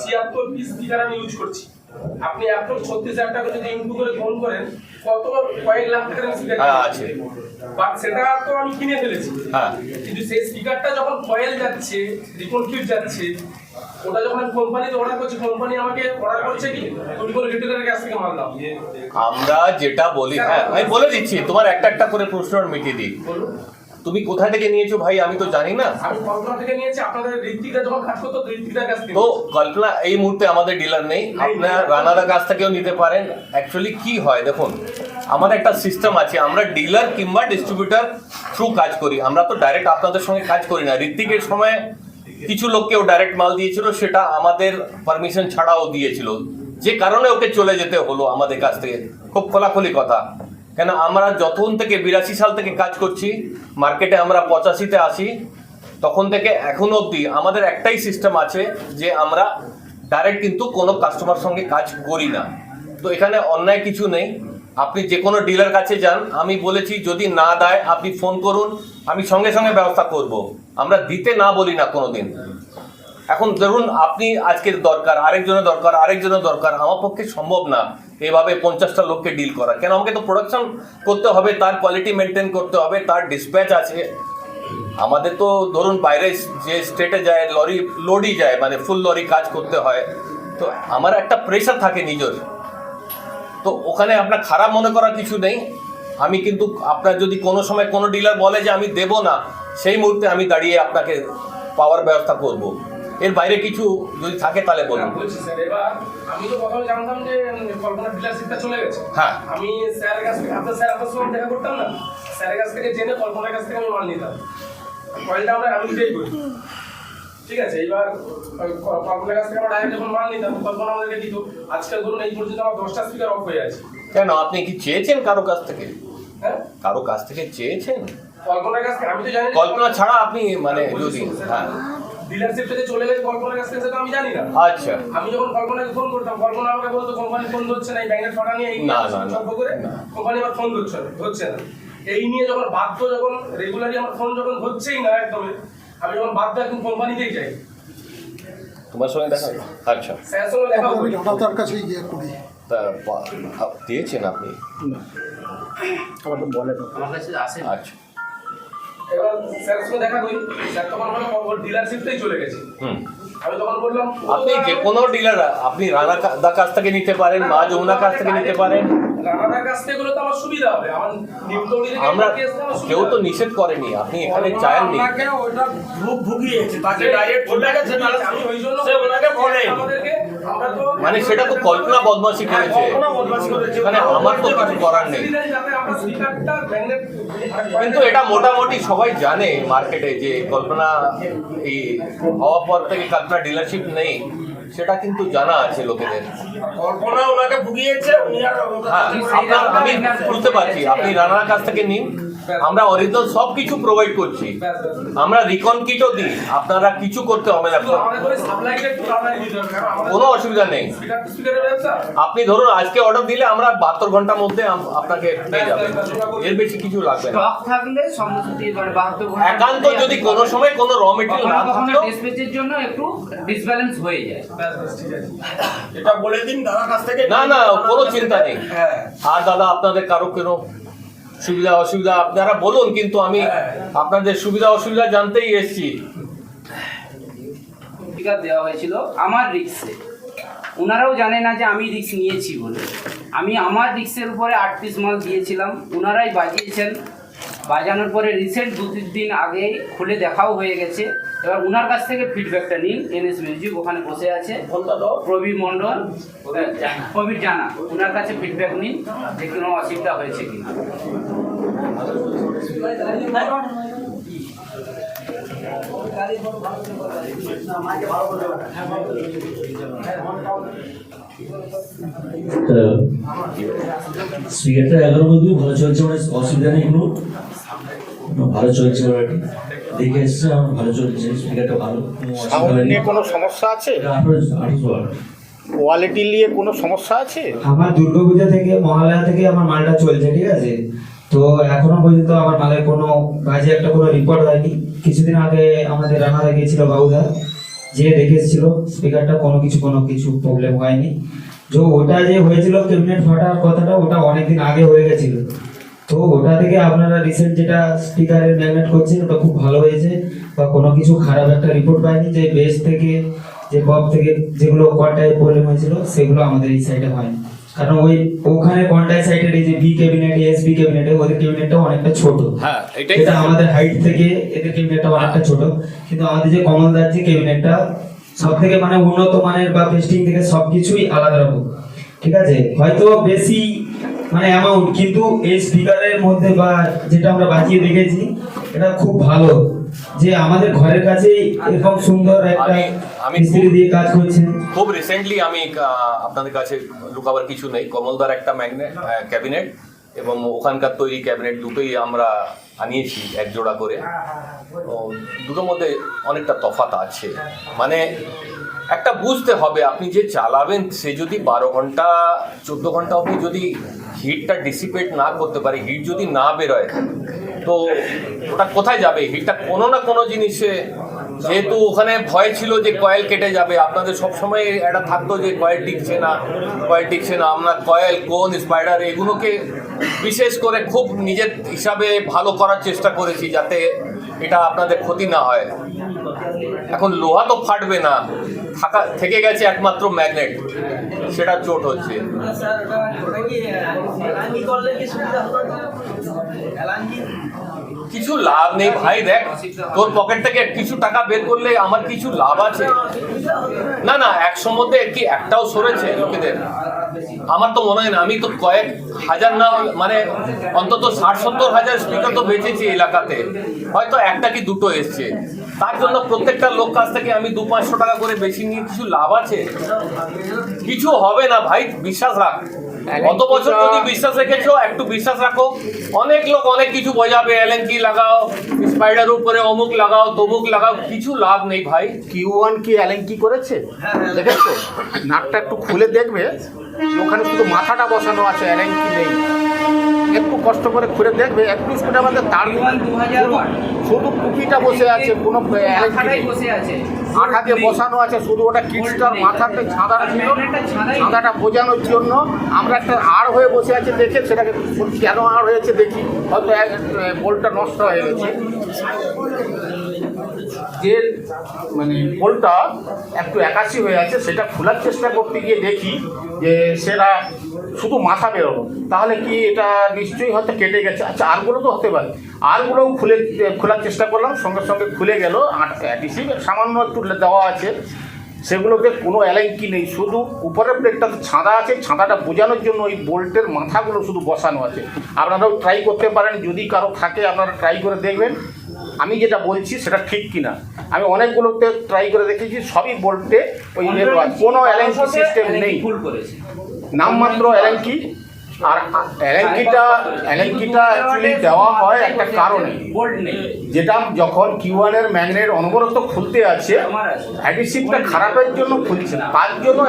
ছিয়াত্তর piece speaker আমি use করছি। আপনি এখন ছত্রিশ হাজার টাকা যদি ইনটু করে ফোন করেন কত কয়েক লাখ টাকার স্পিকার হ্যাঁ, আছে। বাট সেটা তো আমি কিনে ফেলেছি। হ্যাঁ। কিন্তু সেই স্পিকারটা যখন কয়েল যাচ্ছে যাচ্ছে ওটা যখন কোম্পানিতে অর্ডার করছি কোম্পানি আমাকে অর্ডার করছে কি? তুমি কোনো রিটেলারের কাছ থেকে মাল দাও। আমরা যেটা বলি হ্যাঁ আমি বলে দিচ্ছি তোমার একটা একটা করে প্রশ্ন মিটিয়ে দিই। বলুন। তুমি কোথায় থেকে নিয়েছো ভাই? আমি তো জানি না। আমি কল্পনা থেকে নিয়েছি। আপনাদের ঋত্বিকরা যখন কাজ করতো কাছ থেকে তো কল্পনা এই মুহূর্তে আমাদের ডিলার নেই। আপনার রানাদার কাছ থেকেও নিতে পারেন। অ্যাকচুয়ালি কি হয় দেখুন আমাদের একটা সিস্টেম আছে। আমরা ডিলার কিংবা ডিস্ট্রিবিউটার থ্রু কাজ করি। আমরা তো ডাইরেক্ট আপনাদের সঙ্গে কাজ করি না। ঋত্বিকের সময় কিছু লোককেও ডাইরেক্ট মাল দিয়েছিল সেটা আমাদের পারমিশন ছাড়াও দিয়েছিল। যে কারণে ওকে চলে যেতে হলো আমাদের কাছ থেকে। খুব খোলাখুলি কথা। কেন আমরা যখন থেকে বিরাশি সাল থেকে কাজ করছি, মার্কেটে আমরা পঁচাশিতে আসি, তখন থেকে এখনও অবধি আমাদের একটাই সিস্টেম আছে যে আমরা ডাইরেক্ট কিন্তু কোনো কাস্টমার সঙ্গে কাজ করি না। তো এখানে অন্যায় কিছু নেই। আপনি যে কোনো ডিলার কাছে যান, আমি বলেছি যদি না দেয়, আপনি ফোন করুন, আমি সঙ্গে সঙ্গে ব্যবস্থা করব। আমরা দিতে না বলি না কোনোদিন। এখন ধরুন আপনি আজকের দরকার, আরেকজনের দরকার আরেকজনের দরকার, আমার পক্ষে সম্ভব না। এভাবে পঞ্চাশটা লোককে ডিল করা। কেন? আমাকে তো প্রোডাকশন করতে হবে, তার কোয়ালিটি মেনটেন করতে হবে, তার ডিসপ্যাচ আছে। আমাদের তো ধরুন বাইরে যে স্টেটে যায় লরি লোডই যায় মানে ফুল লরি কাজ করতে হয়। তো আমার একটা প্রেশার থাকে নিজের। তো ওখানে আপনার খারাপ মনে করার কিছু নেই। আমি কিন্তু আপনার যদি কোনো সময় কোনো ডিলার বলে যে আমি দেব না, সেই মুহূর্তে আমি দাঁড়িয়ে আপনাকে পাওয়ার ব্যবস্থা করব। এর বাইরে কিছু যদি থাকে তাহলে বলুন। হ্যাঁ, স্যার এবার আমি তো প্রথমে জানতাম যে কল্পনা ডিলারশিপটা চলে গেছে। হ্যাঁ। আমি স্যারের কাছ থেকে আপনার স্যার আপনার সঙ্গে দেখা করতাম না? স্যারের কাছ থেকে জেনে কল্পনার কাছ থেকে আমি মাল নিতাম। কয়েলটা আমরা আমি নিজেই করি। ঠিক আছে ক- কল্পনার কাছ থেকে আমরা ডাইরেক্ট যখন মাল নিতাম কল্পনা আমাদেরকে দিত আজকাল ধরুন এই পর্যন্ত আমার দশটা স্পিকার অফ হয়ে আছে। কেন আপনি কি চেয়েছেন কারও কাছ থেকে? হ্যাঁ? কারও কাছ থেকে চেয়েছেন? কল্পনার কাছ থেকে আমি তো জানি কল্পনা ছাড়া আপনি মানে যদি হ্যাঁ। ডিলারশিপটা যে চলে গেছে কল্পনার কাছ থেকে সেটা আমি জানি না। আচ্ছা। আমি যখন কল্পনাকে ফোন করতাম কল্পনা আমাকে বলতো কোম্পানি ফোন ধরছে না এই ব্যাংকের টাকা নিয়ে এই নিয়ে না, না, না। করে কোম্পানি আমার ফোন ধরছে না ধরছে না। এই নিয়ে যখন বাধ্য যখন রেগুলারলি আমার ফোন যখন ধরছেই না একদম আমি যখন বাধ্য এখন কোম্পানিতেই যাই। তোমার সঙ্গে দেখা আচ্ছা। স্যার সঙ্গে দেখা আমি করি রানাদার কাছে গিয়ে করি দিয়েছেন আপনি? আমার কাছে আসে আচ্ছা। এবার স্যার সঙ্গে দেখা করি স্যার তখন বলল ডিলারশিপটাই চলে গেছে। আমি তখন বললাম আপনি যে কোনো ডিলার আপনি রানা দা কাছ থেকে নিতে পারেন মা যমুনা কাছ থেকে নিতে পারেন। আমার কেউ তো নিষেধ করেনি আপনি এখানে মানে সেটা তো কল্পনা বদমাসি বদমাশি করেছে। মানে আমার তো কিছু করার নেই। কিন্তু এটা মোটামুটি সবাই জানে মার্কেটে যে কল্পনা এই হওয়ার পর থেকে কল্পনা ডিলারশিপ নেই সেটা কিন্তু জানা আছে লোকেদের। কল্পনা ওনাকে ভুগিয়েছে উনি আর হ্যাঁ আমি বুঝতে পারছি আপনি রানার কাছ থেকে নিন। আমরা অরিজিনাল সব কিছু প্রোভাইড করছি। আমরা রিকন কিটও দিই। আপনারা কিছু করতে হবে না। কোনো? অসুবিধা নেই। আপনি ধরুন আজকে অর্ডার দিলে আমরা বাহাত্তর ঘণ্টার মধ্যে আপনাকে পেয়ে যাবেন এর বেশি কিছু লাগবে না। থাকলে একান্ত যদি কোনো সময় কোনো র মেটেরিয়াল না থাকতো ডিসপ্যাচের জন্য একটু ডিসব্যালেন্স হয়ে যায়। এটা বলে দিন দাদার কাছ থেকে না না কোনো চিন্তা নেই। হ্যাঁ। আর দাদা আপনাদের কারও কোনো সুবিধা, অসুবিধা, আপনারা বলুন, কিন্তু আমি আপনাদের সুবিধা, অসুবিধা জানতেই এসেছি। দেওয়া হয়েছিল আমার রিক্সে ওনারাও জানে না যে আমি রিক্স নিয়েছি বলে। আমি আমার রিক্সের উপরে আট পিস মাল দিয়েছিলাম। ওনারাই বাজিয়েছেন। বাজানোর পরে রিসেন্ট দু তিন দিন আগে খুলে দেখাও হয়ে গেছে। এবার ওনার কাছ থেকে ফিডব্যাকটা নিন এনএস মিউজিক ওখানে বসে আছে। প্রবীর মণ্ডল প্রবীর জানা। ওনার কাছে ফিডব্যাক নিন যে কোনো অসুবিধা হয়েছে কিনা। স্পিকারটা এগারো মধ্যে ভালো চলছে মানে অসুবিধা নেই কোনো। ভালো চলছে ওরাটি দেখে এসছে আমার ভালো চলছে স্পিকারটা ভালো। সাউন্ড নিয়ে কোনো সমস্যা আছে? কোয়ালিটি নিয়ে কোনো সমস্যা আছে? আমার দুর্গাপূজা থেকে মহালয়া থেকে আমার মালটা চলছে ঠিক আছে? তো এখনও পর্যন্ত আমার মালের কোনো বাজে একটা কোনো রিপোর্ট হয়নি। কিছুদিন আগে আমাদের রানাদা গিয়েছিল বাবুদা যে দেখে এসেছিল স্পিকারটা কোনো কিছু কোনো কিছু প্রবলেম হয়নি। যে ওটা যে হয়েছিল ক্যাবিনেট ফাটার কথাটা ওটা অনেকদিন আগে হয়ে গেছিল। তো ওটা থেকে আপনারা রিসেন্ট যেটা স্পিকারের ম্যাগনেট করছেন ওটা খুব ভালো হয়েছে বা কোনো কিছু খারাপ একটা রিপোর্ট পাইনি যে বেস থেকে যে পপ থেকে যেগুলো কোয়ার্টায় প্রবলেম হয়েছিল সেগুলো আমাদের এই সাইডে হয়নি। কারণ ওই ওখানে কন্টাই সাইডের এই যে বি ক্যাবিনেট এস বি ক্যাবিনেটে ওদের ক্যাবিনেটটা অনেকটা ছোট। হ্যাঁ এটা আমাদের হাইট থেকে এদের ক্যাবিনেটটা অনেকটা ছোট। কিন্তু আমাদের যে কমলদার যে ক্যাবিনেটটা সব থেকে মানে উন্নত মানের বা পেস্টিং থেকে সবকিছুই আলাদা রকম। ঠিক আছে? হয়তো বেশি মানে অ্যামাউন্ট কিন্তু এই স্পিকারের মধ্যে বা যেটা আমরা বাজিয়ে দেখেছি এটা খুব ভালো যে আমাদের ঘরের কাছেই এরকম সুন্দর একটা আমি- মিস্ত্রি দিয়ে কাজ করছেন। খুব রিসেন্টলি আমি আপনাদের কাছে লুকাবার কিছু নেই। কমলদার একটা ম্যাগনেট ক্যাবিনেট এবং ওখানকার তৈরি ক্যাবিনেট দুটোই আমরা আনিয়েছি এক জোড়া করে দুটোর মধ্যে অনেকটা তফাৎ আছে। মানে একটা বুঝতে হবে আপনি যে চালাবেন সে যদি বারো ঘণ্টা চোদ্দ ঘণ্টা অবধি যদি হিটটা ডিসিপেট না করতে পারে, হিট যদি না বেরোয়, তো ওটা কোথায় যাবে? হিটটা কোনো না কোনো জিনিসে, যেহেতু ওখানে ভয় ছিল যে কয়েল কেটে যাবে, আপনাদের সবসময় একটা থাকতো যে কয়েল টিকছে না, কয়েল টিকছে না, আমরা কয়েল, কোন স্পাইডার এগুলোকে বিশেষ করে খুব নিজের হিসাবে ভালো করার চেষ্টা করেছি যাতে এটা আপনাদের ক্ষতি না হয়। এখন লোহা তো ফাটবে না। থাকা থেকে গেছে একমাত্র ম্যাগনেট সেটা চোট হচ্ছে। কিছু লাভ নেই ভাই, দেখ, তোর পকেট থেকে কিছু টাকা বের করলে আমার কিছু লাভ আছে। না না, একশোর মধ্যে কি একটাও সরেছে লোকেদের? আমার তো মনে হয় না, আমি তো কয়েক হাজার না মানে অন্তত ষাট সত্তর হাজার স্পিকার তো বেচেছি এলাকাতে। হয়তো একটা কি দুটো এসছে। তার জন্য প্রত্যেকটা লোক কাছ থেকে আমি দু পাঁচশো টাকা করে বেশি নিয়ে কিছু লাভ আছে? কিছু হবে না ভাই বিশ্বাস রাখ। গত বছর যদি বিশ্বাস রেখেছো একটু বিশ্বাস রাখো। অনেক লোক অনেক কিছু বোঝাবে এলএনকি লাগাও স্পাইডার উপরে অমুক লাগাও তমুক লাগাও কিছু লাভ নেই ভাই। কিউ ওয়ান কি অ্যালেন কি করেছে? দেখেছ? নাকটা একটু খুলে দেখবে ওখানে শুধু মাথাটা বসানো আছে অ্যালেন কি নেই। একটু কষ্ট করে ঘুরে দেখবে একটু স্পিড আমাদের তার শুধু টুপিটা বসে আছে কোনো আঠা দিয়ে বসানো আছে শুধু ওটা কিটস্টার মাথাতে ছাঁদা ছিল। ছাঁদাটা বোঝানোর জন্য আমরা একটা আর হয়ে বসে আছে দেখে সেটাকে কেন আর হয়েছে দেখি। হয়তো বোল্টটা নষ্ট হয়ে গেছে। যে মানে বোল্টটা একটু একাশি হয়ে আছে, সেটা খোলার চেষ্টা করতে গিয়ে দেখি যে সেটা শুধু মাথা বেরোলো। তাহলে কি এটা নিশ্চয়ই হয়তো কেটে গেছে? আচ্ছা আরগুলো তো হতে পারে। আরগুলোও খুলে, খোলার চেষ্টা করলাম, সঙ্গে সঙ্গে খুলে গেল। অ্যাডিসিভ সামান্য একটু দেওয়া আছে। সেগুলোতে কোনো অ্যালাইঙ্কি নেই, শুধু উপরের প্লেটটাতে ছাঁদা আছে। ছাঁদাটা বোঝানোর জন্য ওই বোল্টের মাথাগুলো শুধু বসানো আছে। আপনারাও ট্রাই করতে পারেন, যদি কারও থাকে, আপনারা ট্রাই করে দেখবেন। আমি যেটা বলছি সেটা ঠিক কিনা? আমি অনেকগুলোতে ট্রাই করে দেখেছি সবই বলতে ওই কোনো অ্যালেন্সি সিস্টেম নেই। নামমাত্র অ্যালাঙ্কি আর দেওয়া হয় একটা কারণে। যেটা যখন ম্যাগনেট অনবরত আছে খারাপের জন্য তার জন্য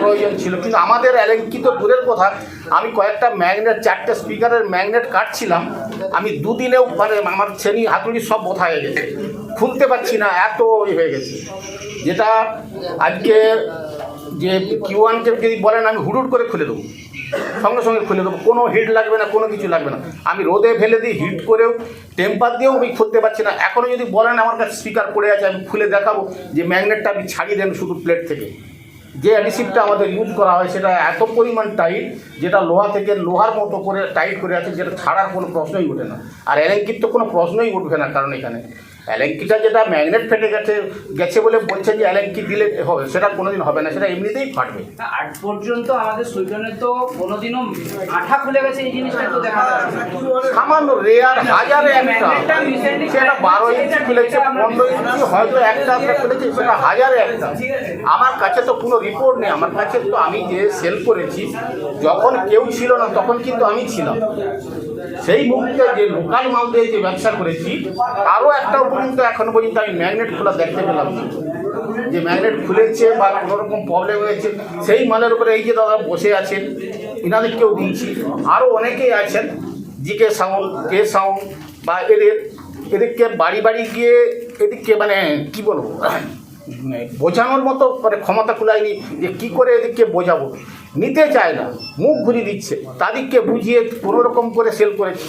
প্রয়োজন ছিল। কিন্তু আমাদের অ্যালেঙ্কি তো দূরের কথা, আমি কয়েকটা ম্যাগনেট, চারটে স্পিকারের ম্যাগনেট কাটছিলাম। আমি দুদিনেও মানে আমার শ্রেণি, হাতুড়ি সব বোথা হয়ে গেছে। খুলতে পারছি না, এত হয়ে গেছে। যেটা আজকে যে কিউ ওয়ানকে যদি বলেন, আমি হুড়ুট করে খুলে দেবো। সঙ্গে সঙ্গে খুলে দেবো। কোনো হিট লাগবে না, কোনো কিছু লাগবে না। আমি রোদে ফেলে দিই, হিট করেও টেম্পার দিয়েও আমি খুলতে পারছি না। এখনও যদি বলেন আমার কাছে স্পিকার পড়ে আছে, আমি খুলে দেখাবো যে ম্যাগনেটটা আমি ছাড়িয়ে দেন শুধু প্লেট থেকে। যে অ্যাডিসিভটা আমাদের ইউজ করা হয়, সেটা এত পরিমাণ টাইট যেটা লোহা থেকে লোহার মতো করে টাইট করে আছে, যেটা ছাড়ার কোনো প্রশ্নই ওঠে না। আর অ্যালেঙ্কির তো কোনো প্রশ্নই উঠবে না কারণ এখানে। অ্যালেঙ্কিটা যেটা ম্যাগনেট ফেটে গেছে গেছে বলে বলছেন যে অ্যালেঙ্কি দিলে হবে সেটা কোনোদিন হবে না সেটা এমনিতেই ফাটবে। আজ পর্যন্ত আমাদের সুইডনে তো কোনোদিনও আঠা খুলে গেছে এই জিনিসটা তো দেখা যাচ্ছে সামান্য রেয়ার হাজারে একটা। সেটা বারো ইঞ্চি খুলেছে পনেরো ইঞ্চি হয়তো একটা একটা খুলেছে সেটা হাজারে একটা। আমার কাছে তো কোনো রিপোর্ট নেই আমার কাছে তো আমি যে সেল করেছি যখন কেউ ছিল না তখন কিন্তু আমি ছিলাম। সেই মুহূর্তে যে লোকাল মাল দিয়ে যে ব্যবসা করেছি, তারও একটা পর্যন্ত এখনও পর্যন্ত আমি ম্যাগনেট খোলা দেখতে পেলাম যে ম্যাগনেট খুলেছে বা কোনো রকম প্রবলেম হয়েছে, সেই মালের উপরে এই যে দাদা বসে আছেন ইনাদেরকেও দিয়েছি আরও অনেকেই আছেন, জিকে সাউন্ড, কে সাউন্ড বা এদের, এদেরকে বাড়ি বাড়ি গিয়ে এদিককে মানে কি বলব? মানে বোঝানোর মতো মানে ক্ষমতা কুলায়নি যে কি করে এদিককে বোঝাবো। নিতে চায় না, মুখ ঘুরিয়ে দিচ্ছে। তাদেরকে বুঝিয়ে কোনো রকম করে সেল করেছি।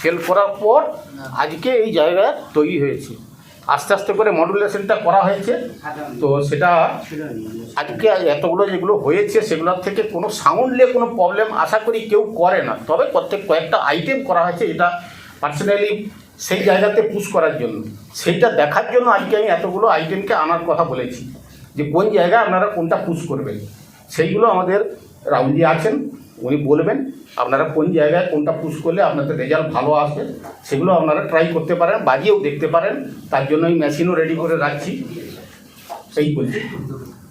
সেল করার পর আজকে এই জায়গা তৈরি হয়েছে। আস্তে আস্তে করে মডুলেশনটা করা হয়েছে। তো সেটা আজকে এতগুলো যেগুলো হয়েছে, সেগুলোর থেকে কোনো সাউন্ডলে কোনো প্রবলেম আশা করি কেউ করে না। তবে প্রত্যেক কয়েকটা আইটেম করা হয়েছে এটা পার্সোনালি সেই জায়গাতে পুশ করার জন্য। সেইটা দেখার জন্য আজকে আমি এতগুলো আইটেমকে আনার কথা বলেছি। যে কোন জায়গায় আপনারা কোনটা পুশ করবেন। সেইগুলো আমাদের রাউন্ডি আছেন, উনি বলবেন আপনারা কোন জায়গায় কোনটা পুশ করলে আপনাদের রেজাল্ট ভালো আসবে, সেগুলো আপনারা ট্রাই করতে পারেন, বাজিয়েও দেখতে পারেন, তার জন্য আমি মেশিনও রেডি করে রাখছি। সেই বলছি,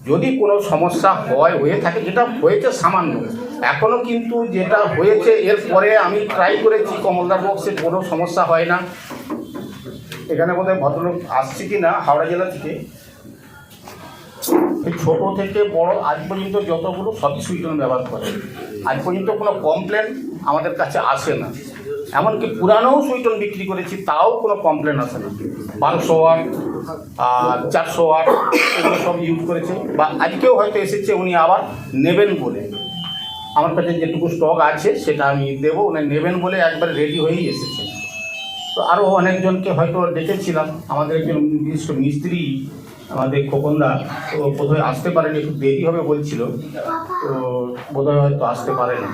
যদি কোনো সমস্যা হয়, হয়ে থাকে, যেটা হয়েছে সামান্য এখনও কিন্তু যেটা হয়েছে এরপরে আমি ট্রাই করেছি, কমলদার বক্সে কোনো সমস্যা হয় না। এখানে বোধহয় ভদ্রলোক আসছে কি না হাওড়া জেলা থেকে এই ছোট থেকে বড় আজ পর্যন্ত যতগুলো সবই সুইটন ব্যবহার করে, আজ পর্যন্ত কোনো কমপ্লেন আমাদের কাছে আসে না। এমনকি পুরানোও সুইটন বিক্রি করেছি, তাও কোনো কমপ্লেন আসে না। বারোশো ওয়াট আর চারশো ওয়াট, এগুলো সব ইউজ করেছে। বা আজকেও হয়তো এসেছে, উনি আবার নেবেন বলে। আমার কাছে যেটুকু স্টক আছে, সেটা আমি দেবো, উনি নেবেন বলে একবার রেডি হয়েই এসেছে। তো আরও অনেকজনকে হয়তো ডেকেছিলাম আমাদের একজন বিশিষ্ট মিস্ত্রি আমাদের খোকনদা তো বোধহয় আসতে পারেনি, একটু দেরি হবে বলছিল। তো বোধহয় হয়তো আসতে পারেনি